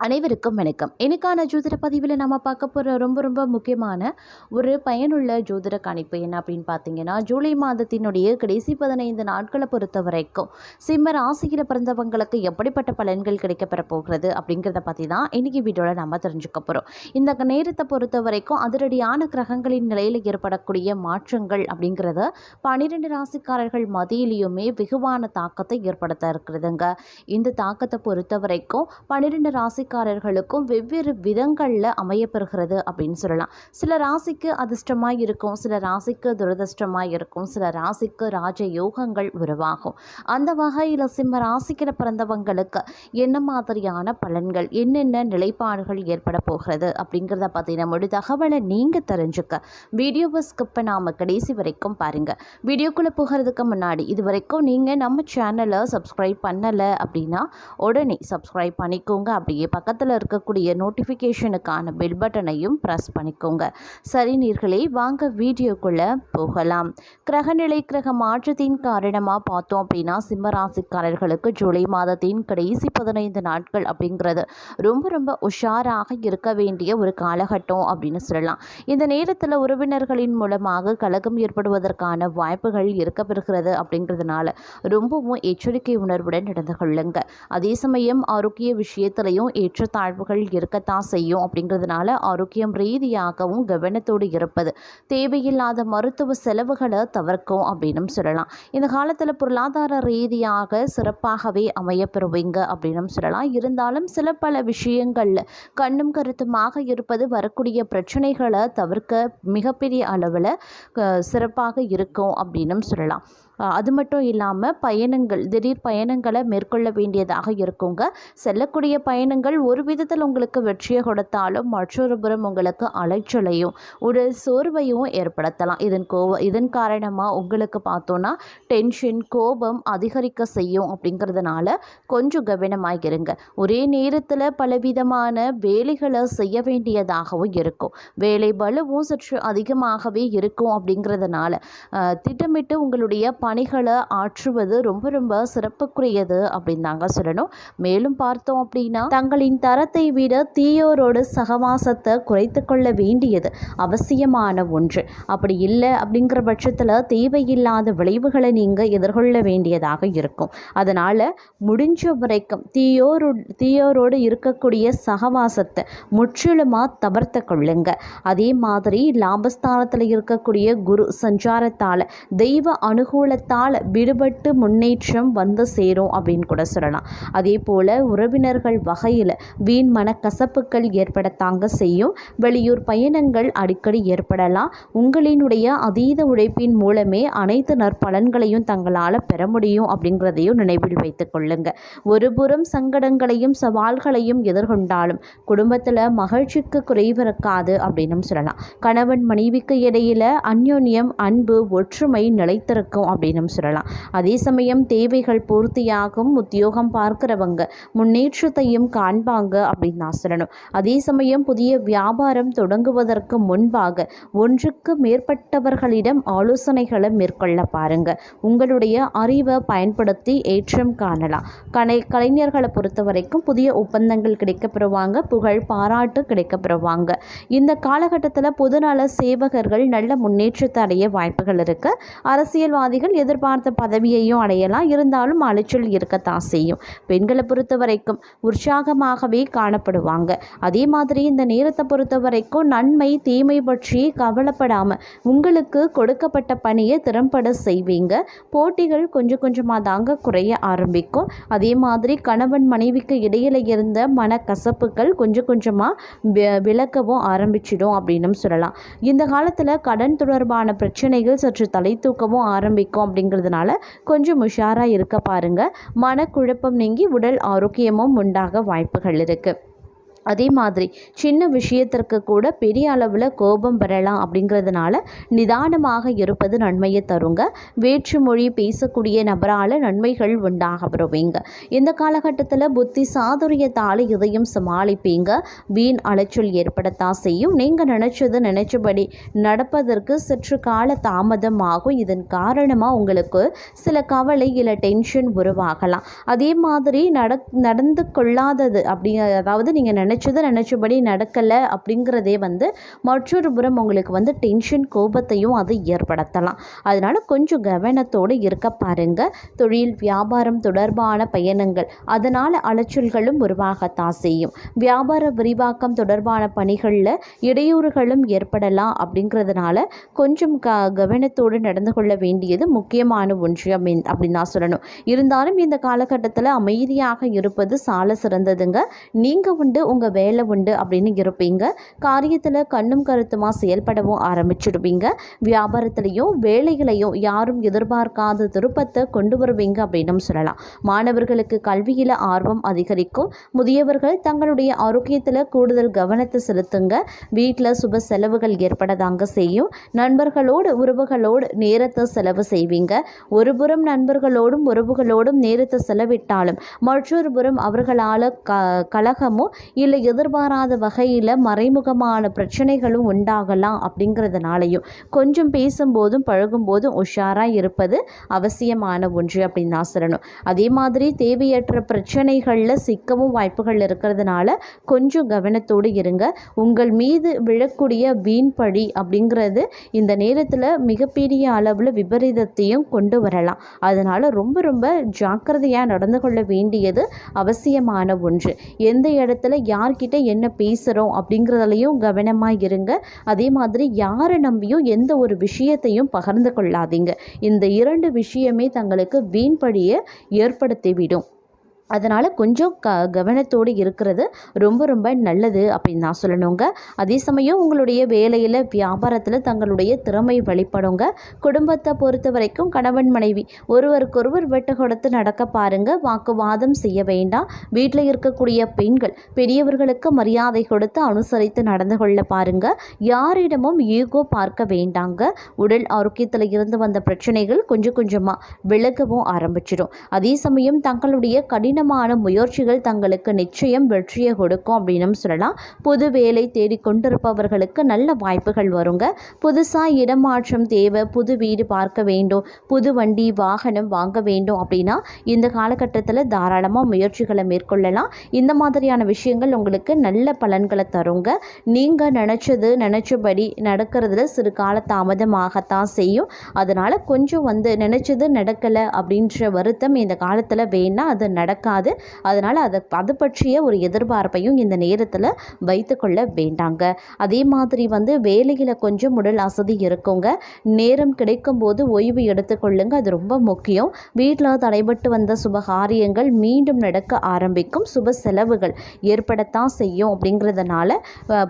அனைவருக்கும் வணக்கம். இன்னைக்கான ஜோதிட பதிவில் நம்ம பார்க்க போகிற ரொம்ப ரொம்ப முக்கியமான ஒரு பயனுள்ள ஜோதிட கணிப்பு என்ன அப்படின்னு பார்த்தீங்கன்னா ஜூலை மாதத்தினுடைய கடைசி பதினைந்து நாட்களை பொறுத்த வரைக்கும் சிம்ம ராசியில் பிறந்தவங்களுக்கு எப்படிப்பட்ட பலன்கள் கிடைக்கப்பெற போகிறது அப்படிங்கிறத பற்றி தான் இன்னைக்கு வீடியோவில் நம்ம தெரிஞ்சுக்க போகிறோம் இந்த நேரத்தை பொறுத்த வரைக்கும் அதிரடியான கிரகங்களின் நிலையில் ஏற்படக்கூடிய மாற்றங்கள் அப்படிங்கிறத பன்னிரெண்டு ராசிக்காரர்கள் மதியிலையுமே வெகுவான தாக்கத்தை ஏற்படுத்த இருக்கிறதுங்க. இந்த தாக்கத்தை பொறுத்த வரைக்கும் பன்னிரெண்டு ராசிக்காரர்களுக்கும் வெவ்வேறு விதங்களில் அமையப்பெறுகிறது அப்படின்னு சொல்லலாம். சில ராசிக்கு அதிர்ஷ்டமாக இருக்கும் சில ராசிக்கு துரதிர்ஷ்டமாக இருக்கும் சில ராசிக்கு ராஜ யோகங்கள் உருவாகும். அந்த வகையில் சிம்ம ராசிக்கிற பிறந்தவங்களுக்கு என்ன மாதிரியான பலன்கள் என்னென்ன நிலைப்பாடுகள் ஏற்பட போகிறது அப்படிங்கிறத பற்றின முழு தகவலை நீங்கள் தெரிஞ்சுக்க. வீடியோவை ஸ்கிப் பண்ணாமல் கடைசி வரைக்கும் பாருங்கள் வீடியோக்குள்ளே போகிறதுக்கு முன்னாடி இது வரைக்கும் நீங்கள் நம்ம சேனலை சப்ஸ்கிரைப் பண்ணலை அப்படின்னா உடனே சப்ஸ்கிரைப் பண்ணிக்கோங்க. அப்படியே பக்கத்தில் இருக்கக்கூடிய நோட்டிஃபிகேஷனுக்கான பெல் பட்டனையும் ப்ரெஸ் பண்ணிக்கோங்க. சரி நீர்களே வாங்க வீடியோக்குள்ளே போகலாம். கிரகநிலை கிரக மாற்றத்தின் காரணமாக பார்த்தோம் அப்படின்னா சிம்மராசிக்காரர்களுக்கு ஜூலை மாதத்தின் கடைசி பதினைந்து நாட்கள் அப்படிங்கிறது ரொம்ப ரொம்ப உஷாராக இருக்க வேண்டிய ஒரு காலகட்டம் அப்படின்னு சொல்லலாம். இந்த நேரத்தில் உறவினர்களின் மூலமாக கலகம் ஏற்படுவதற்கான வாய்ப்புகள் இருக்கப்பெறுகிறது அப்படிங்கிறதுனால ரொம்பவும் எச்சரிக்கை உணர்வுடன் நடந்து கொள்ளுங்க. அதே சமயம் ஆரோக்கிய விஷயத்திலையும் ஏற்றத்தாழ்வுகள் இருக்கத்தான் செய்யும் அப்படிங்கிறதுனால ஆரோக்கியம் ரீதியாகவும் கவனத்தோடு இருப்பது. தேவையில்லாத மருத்துவ செலவுகளை தவிர்க்கும் அப்படின்னு சொல்லலாம். இந்த காலத்தில் பொருளாதார ரீதியாக சிறப்பாகவே அமையப்பெறுவீங்க அப்படின்னு சொல்லலாம். இருந்தாலும் சில பல விஷயங்களில் கண்ணும் கருத்துமாக இருப்பது வரக்கூடிய பிரச்சனைகளை தவிர்க்க மிகப்பெரிய அளவில் சிறப்பாக இருக்கும் அப்படின்னு சொல்லலாம். அது மட்டும் இல்லாமல் பயணங்கள் திடீர் பயணங்களை மேற்கொள்ள வேண்டியதாக இருக்குங்க. செல்லக்கூடிய பயணங்கள் ஒரு விதத்தில் உங்களுக்கு வெற்றியை கொடுத்தாலும் மற்றொரு புறம் உங்களுக்கு அலைச்சலையும் உடல் சோர்வையும் ஏற்படுத்தலாம். இதன் கோவ இதன் காரணமாக உங்களுக்கு பார்த்தோன்னா டென்ஷன் கோபம் அதிகரிக்க செய்யும் அப்படிங்கிறதுனால கொஞ்சம் கவனமாக இருங்க. ஒரே நேரத்தில் பலவிதமான வேலைகளை செய்ய வேண்டியதாகவும் இருக்கும். வேலை பலுவும் சற்று அதிகமாகவே இருக்கும் அப்படிங்கிறதுனால திட்டமிட்டு உங்களுடைய பணிகளை ஆற்றுவது ரொம்ப ரொம்ப சிறப்புக்குரியது அப்படின்னு தாங்க சொல்லணும். மேலும் பார்த்தோம் அப்படின்னா தங்களின் தரத்தை விட தீயோரோடு சகவாசத்தை குறைத்து கொள்ள வேண்டியது அவசியமான ஒன்று. அப்படி இல்லை அப்படிங்கிற பட்சத்தில் தேவையில்லாத விளைவுகளை நீங்கள் எதிர்கொள்ள வேண்டியதாக இருக்கும். அதனால் முடிஞ்ச வரைக்கும் தீயோரு தீயோரோடு இருக்கக்கூடிய சகவாசத்தை முற்றிலுமாக தவிர்த்து கொள்ளுங்க. அதே மாதிரி லாபஸ்தானத்தில் இருக்கக்கூடிய குரு சஞ்சாரத்தால் தெய்வ அனுகூல அனுகூலத்தால் விடுபட்டு முன்னேற்றம் வந்து சேரும் அப்படின்னு கூட சொல்லலாம். அதே போல் உறவினர்கள் வகையில் வீண் மனக்கசப்புகள் ஏற்படத்தாங்க செய்யும். வெளியூர் பயணங்கள் அடிக்கடி ஏற்படலாம். உங்களினுடைய அதீத உழைப்பின் மூலமே அனைத்து நற்பலன்களையும் தங்களால் பெற முடியும் அப்படிங்கிறதையும் நினைவில் வைத்துக் கொள்ளுங்க. ஒருபுறம் சங்கடங்களையும் சவால்களையும் எதிர்கொண்டாலும் குடும்பத்தில் மகிழ்ச்சிக்கு குறைவு இருக்காது அப்படின்னு சொல்லலாம். கணவன் மனைவிக்கு இடையில அந்யோன்யம் அன்பு ஒற்றுமை நிலைத்திருக்கும் அப்படின்னு சொல்லலாம். அதே சமயம் தேவைகள் பூர்த்தியாகும் உத்தியோகம் பார்க்கிறவங்க முன்னேற்றத்தையும் காண்பாங்க அப்படின்னு நான் சொல்லணும். அதே சமயம் புதிய வியாபாரம் தொடங்குவதற்கு முன்பாக ஒன்றுக்கு மேற்பட்டவர்களிடம் ஆலோசனைகளை மேற்கொள்ள பாருங்க. உங்களுடைய அறிவை பயன்படுத்தி ஏற்றம் காணலாம். கலை கலைஞர்களை பொறுத்த வரைக்கும் புதிய ஒப்பந்தங்கள் கிடைக்கப்பெறுவாங்க புகழ் பாராட்டு கிடைக்கப்பெறுவாங்க. இந்த காலகட்டத்தில் பொதுநல சேவகர்கள் நல்ல முன்னேற்றத்தை அடைய வாய்ப்புகள் இருக்கு. அரசியல்வாதிகள் எதிர்பார்த்த பதவியையும் அடையலாம். இருந்தாலும் அலைச்சல் இருக்கத்தான் செய்யும். பெண்களை பொறுத்த வரைக்கும் உற்சாகமாகவே காணப்படுவாங்க. அதே மாதிரி இந்த நேரத்தை பொறுத்த வரைக்கும் நன்மை தீமை பற்றி கவலைப்படாமல் உங்களுக்கு கொடுக்கப்பட்ட பணியை திறம்பட செய்வீங்க. போட்டிகள் கொஞ்சம் கொஞ்சமாக தாங்க குறைய ஆரம்பிக்கும். அதே மாதிரி கணவன் மனைவிக்கு இடையில இருந்த மனக்கசப்புகள் கொஞ்சம் கொஞ்சமாக விளக்கவும் ஆரம்பிச்சிடும் அப்படின்னு சொல்லலாம். இந்த காலத்தில் கடன் தொடர்பான பிரச்சனைகள் சற்று தலை தூக்கவும் ஆரம்பிக்கும். அப்படிங்கிறதுனால கொஞ்சம் உஷாராக இருக்க பாருங்க. மனக்குழப்பம் நீங்கி உடல் ஆரோக்கியமும் உண்டாக வாய்ப்புகள் இருக்குது அதே மாதிரி சின்ன விஷயத்திற்கு கூட பெரிய அளவில் கோபம் பெறலாம் அப்படிங்கிறதுனால நிதானமாக இருப்பது நன்மையை தருங்க. வேற்று மொழி பேசக்கூடிய நபரால் நன்மைகள் உண்டாக வருவீங்க இந்த காலகட்டத்தில் புத்தி சாதுரியத்தால் இதையும் சமாளிப்பீங்க. வீண் அலைச்சல் ஏற்படத்தான் செய்யும். நீங்கள் நினச்சது நினச்சபடி நடப்பதற்கு சற்று கால தாமதம் ஆகும். இதன் காரணமாக உங்களுக்கு சில கவலை இல்லை டென்ஷன் உருவாகலாம். அதே மாதிரி நட நடந்து கொள்ளாதது அப்படி அதாவது நீங்கள் நினச்சது நினச்சபடி நடக்கலை அப்படிங்கிறதே வந்து மற்றொரு புறம் உங்களுக்கு வந்து டென்ஷன் கோபத்தையும் அது ஏற்படுத்தலாம். அதனால் கொஞ்சம் கவனத்தோடு இருக்க பாருங்கள் தொழில் வியாபாரம் தொடர்பான பயணங்கள் அதனால் அலைச்சல்களும் உருவாகத்தான் செய்யும். வியாபார விரிவாக்கம் தொடர்பான பணிகளில் இடையூறுகளும் ஏற்படலாம் அப்படிங்கிறதுனால கொஞ்சம் க கவனத்தோடு நடந்து கொள்ள வேண்டியது முக்கியமான ஒன்று அப்படின் அப்படின்னு தான் சொல்லணும். இருந்தாலும் இந்த காலகட்டத்தில் அமைதியாக இருப்பது சால சிறந்ததுங்க. நீங்கள் உண்டு உங்கள் வேலை உண்டு அப்படின்னு இருப்பீங்க. காரியத்தில் கண்ணும் கருத்துமாக செயல்படவும் ஆரம்பிச்சிடுவீங்க. வியாபாரத்திலையும் வேலைகளையும் யாரும் எதிர்பார்க்காத திருப்பத்தை கொண்டு வருவீங்க அப்படின்னு சொல்லலாம். மாணவர்களுக்கு கல்வியில் ஆர்வம் அதிகரிக்கும். முதியவர்கள் தங்களுடைய ஆரோக்கியத்தில் கூடுதல் கவனத்தை செலுத்துங்க. வீட்டில் சுப செலவுகள் ஏற்படதாங்க செய்யும். நண்பர்களோடு உறவுகளோடு நேரத்தை செலவு செய்வீங்க. ஒருபுறம் நண்பர்களோடும் உறவுகளோடும் நேரத்தை செலவிட்டாலும் மற்றொரு புறம் அவர்களால் க கலகமோ இல்லை எதிர்பாராத வகையில் மறைமுகமான பிரச்சனைகளும் உண்டாகலாம் அப்படிங்கிறதுனாலையும் கொஞ்சம் பேசும்போதும் பழகும்போதும் உஷாராக இருப்பது அவசியமான ஒன்று அப்படின்னு நான் சொல்லணும். அதே மாதிரி தேவையற்ற பிரச்சனைகளில் சிக்கவும் வாய்ப்புகள் இருக்கிறதுனால கொஞ்சம் கவனத்தோடு இருங்க. உங்கள் மீது விழக்கூடிய வீண்பழி அப்படிங்கிறது இந்த நேரத்தில் மிகப்பெரிய அளவில் விபரீதத்தையும் கொண்டு வரலாம். அதனால் ரொம்ப ரொம்ப ஜாக்கிரதையாக நடந்து கொள்ள வேண்டியது அவசியமான ஒன்று. எந்த இடத்துல யார்கிட்ட என்ன பேசுகிறோம் அப்படிங்கிறதுலையும் கவனமாக இருங்க. அதே மாதிரி யாரை நம்பியும் எந்த ஒரு விஷயத்தையும் பகிர்ந்து கொள்ளாதீங்க. இந்த இரண்டு விஷயமே தங்களுக்கு வீண்படியை ஏற்படுத்திவிடும். அதனால் கொஞ்சம் க கவனத்தோடு இருக்கிறது ரொம்ப ரொம்ப நல்லது அப்படின்னு நான் சொல்லணுங்க. அதே சமயம் உங்களுடைய வேலையில் வியாபாரத்தில் தங்களுடைய திறமை வழிபடுங்க குடும்பத்தை பொறுத்த வரைக்கும் கணவன் மனைவி ஒருவருக்கொருவர் வெட்டு கொடுத்து நடக்க பாருங்க. வாக்குவாதம் செய்ய வேண்டாம். வீட்டில் இருக்கக்கூடிய பெண்கள் பெரியவர்களுக்கு மரியாதை கொடுத்து அனுசரித்து நடந்து கொள்ள பாருங்க. யாரிடமும் ஈகோ பார்க்க வேண்டாங்க. உடல் ஆரோக்கியத்தில் இருந்து வந்த பிரச்சனைகள் கொஞ்சம் கொஞ்சமாக விலகவும் ஆரம்பிச்சிடும். அதே சமயம் தங்களுடைய கடினமான முயற்சிகள் தங்களுக்கு நிச்சயம் வெற்றியை கொடுக்கும் அப்படின்னு சொல்லலாம். புது வேலை தேடி கொண்டிருப்பவர்களுக்கு நல்ல வாய்ப்புகள் வருங்க. புதுசாக இடமாற்றம் தேவை புது வீடு பார்க்க வேண்டும் புது வண்டி வாகனம் வாங்க வேண்டும் அப்படின்னா இந்த காலகட்டத்தில் தாராளமாக முயற்சிகளை மேற்கொள்ளலாம். இந்த மாதிரியான விஷயங்கள் உங்களுக்கு நல்ல பலன்களை தருங்க. நீங்கள் நினச்சது நினச்சபடி நடக்கிறதுல சிறு கால தாமதமாகத்தான் செய்யும். அதனால் கொஞ்சம் வந்து நினச்சது நடக்கலை அப்படின்ற வருத்தம் இந்த காலத்தில் வேணால் அது நடக்க நடக்காது அதனால் அதை அது பற்றிய ஒரு எதிர்பார்ப்பையும் இந்த நேரத்தில் வைத்துக்கொள்ள வேண்டாங்க. அதே மாதிரி வந்து வேலையில் கொஞ்சம் உடல் அசதி இருக்குங்க. நேரம் கிடைக்கும்போது ஓய்வு எடுத்துக்கொள்ளுங்க. அது ரொம்ப முக்கியம். வீட்டில் தடைபட்டு வந்த சுப காரியங்கள் மீண்டும் நடக்க ஆரம்பிக்கும். சுப செலவுகள் ஏற்படத்தான் செய்யும் அப்படிங்கிறதுனால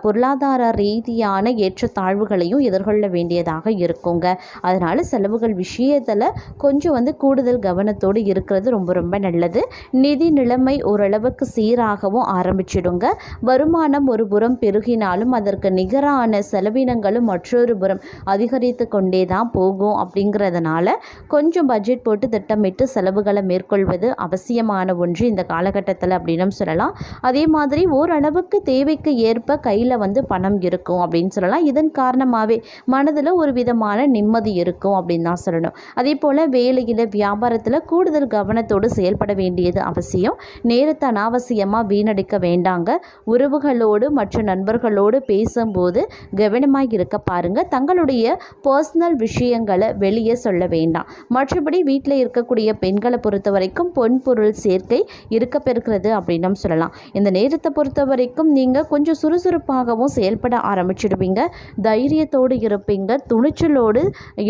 பொருளாதார ரீதியான ஏற்றத்தாழ்வுகளையும் எதிர்கொள்ள வேண்டியதாக இருக்குங்க. அதனால் செலவுகள் விஷயத்தில் கொஞ்சம் வந்து கூடுதல் கவனத்தோடு இருக்கிறது ரொம்ப ரொம்ப நல்லது. நிதி நிலைமை ஓரளவுக்கு சீராகவும் ஆரம்பிச்சிடுங்க. வருமானம் ஒரு புறம் பெருகினாலும் அதற்கு நிகரான செலவினங்களும் மற்றொரு புறம் அதிகரித்து கொண்டே தான் போகும் அப்படிங்கிறதுனால கொஞ்சம் பட்ஜெட் போட்டு திட்டமிட்டு செலவுகளை மேற்கொள்வது அவசியமான ஒன்று இந்த காலகட்டத்தில் அப்படின்னு சொல்லலாம். அதே மாதிரி ஓரளவுக்கு தேவைக்கு ஏற்ப கையில் வந்து பணம் இருக்கும் அப்படின்னு சொல்லலாம். இதன் காரணமாகவே மனதில் ஒரு விதமான நிம்மதி இருக்கும் அப்படின்னு தான் சொல்லணும். அதே போல் வேலையில் வியாபாரத்தில் கூடுதல் கவனத்தோடு செயல்பட வேண்டியது அவசியம். அவசியம். நேரத்தை அனாவசியமாக வீணடிக்க வேண்டாங்க. உறவுகளோடு மற்ற நண்பர்களோடு பேசும்போது கவனமாக இருக்க பாருங்கள் தங்களுடைய பர்சனல் விஷயங்களை வெளியே சொல்ல வேண்டாம். மற்றபடி வீட்டில் இருக்கக்கூடிய பெண்களை பொறுத்த வரைக்கும் பொன் பொருள் சேர்க்கை இருக்க பெறுகிறது அப்படின்னு சொல்லலாம். இந்த நேரத்தை பொறுத்த வரைக்கும் நீங்கள் கொஞ்சம் சுறுசுறுப்பாகவும் செயல்பட ஆரம்பிச்சிடுவீங்க. தைரியத்தோடு இருப்பீங்க. துணிச்சலோடு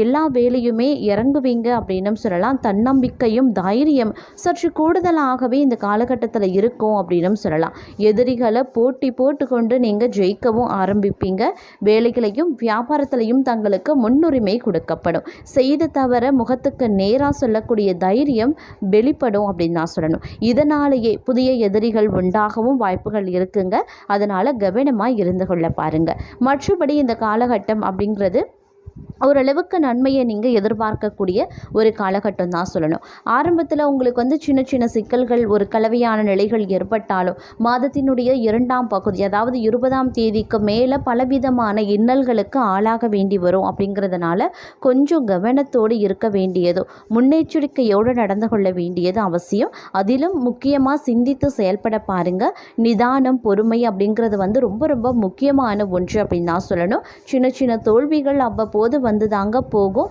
எல்லா வேலையுமே இறங்குவீங்க அப்படின்னு சொல்லலாம். தன்னம்பிக்கையும் தைரியம் சற்று கூடுதலாக அதிகமாகவே இந்த காலகட்டத்தில் இருக்கும் அப்படின்னும் சொல்லலாம். எதிரிகளை போட்டி போட்டுக்கொண்டு நீங்கள் ஜெயிக்கவும் ஆரம்பிப்பீங்க. வேலைகளையும் வியாபாரத்திலையும் தங்களுக்கு முன்னுரிமை கொடுக்கப்படும். செய்த தவிர முகத்துக்கு நேராக சொல்லக்கூடிய தைரியம் வெளிப்படும் அப்படின்னு தான் சொல்லணும். இதனாலேயே புதிய எதிரிகள் உண்டாகவும் வாய்ப்புகள் இருக்குங்க. அதனால் கவனமாக இருந்து கொள்ள பாருங்க. மற்றபடி இந்த காலகட்டம் அப்படிங்கிறது ஓரளவுக்கு நன்மையை நீங்கள் எதிர்பார்க்கக்கூடிய ஒரு காலகட்டம் தான் சொல்லணும். ஆரம்பத்தில் உங்களுக்கு வந்து சின்ன சின்ன சிக்கல்கள் ஒரு கலவையான நிலைகள் ஏற்பட்டாலும் மாதத்தினுடைய இரண்டாம் பகுதி அதாவது இருபதாம் தேதிக்கு மேலே பலவிதமான இன்னல்களுக்கு ஆளாக வேண்டி வரும் அப்படிங்கிறதுனால கொஞ்சம் கவனத்தோடு இருக்க வேண்டியதும் முன்னெச்சரிக்கையோடு நடந்து கொள்ள வேண்டியது அவசியம். அதிலும் முக்கியமாக சிந்தித்து செயல்பட பாருங்க. நிதானம் பொறுமை அப்படிங்கிறது வந்து ரொம்ப ரொம்ப முக்கியமான ஒன்று அப்படின்னு தான் சொல்லணும். சின்ன சின்ன தோல்விகள் அவ்வப்போது வந்து தாங்க போகும்.